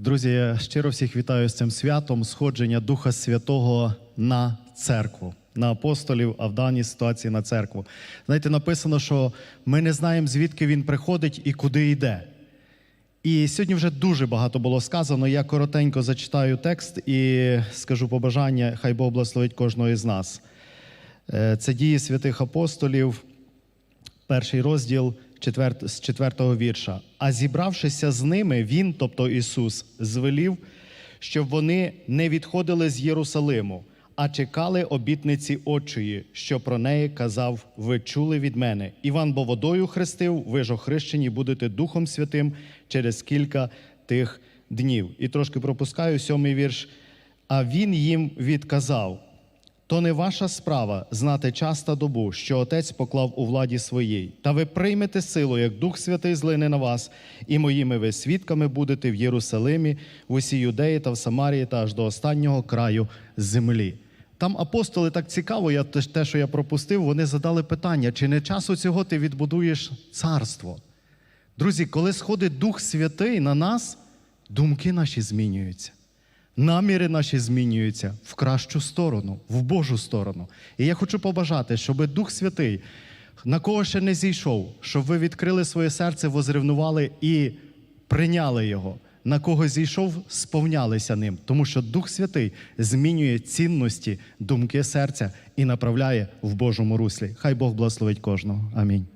Друзі, я щиро всіх вітаю з цим святом сходження Духа Святого на церкву, на апостолів, а в даній ситуації на церкву. Знаєте, написано, що ми не знаємо, звідки він приходить і куди йде. І сьогодні вже дуже багато було сказано. Я коротенько зачитаю текст і скажу побажання, хай Бог благословить кожного із нас. Е, Це дії святих апостолів, перший розділ четвер- з четвертого вірша. А зібравшися з ними, він, тобто Ісус, звелів, щоб вони не відходили з Єрусалиму, а чекали обітниці Отчої, що про неї казав: Ви чули від мене. Іван бо водою хрестив, ви ж охрещені будете Духом Святим через кілька тих днів. І трошки пропускаю сьомий вірш. А він їм відказав. То не ваша справа знати час та добу, що Отець поклав у владі своїй. Та ви приймете силу, як Дух Святий злине на вас, і моїми ви свідками будете в Єрусалимі, в усій Юдеї та в Самарії та аж до останнього краю землі. Там апостоли так цікаво, я те, що я пропустив, вони задали питання: чи не часу цього ти відбудуєш царство? Друзі, коли сходить Дух Святий на нас, думки наші змінюються. Наміри наші змінюються в кращу сторону, в Божу сторону. І я хочу побажати, щоб Дух Святий, на кого ще не зійшов, щоб ви відкрили своє серце, возревнували і прийняли його. На кого зійшов, сповнялися ним, тому що Дух Святий змінює цінності, думки серця і направляє в Божому руслі. Хай Бог благословить кожного. Амінь.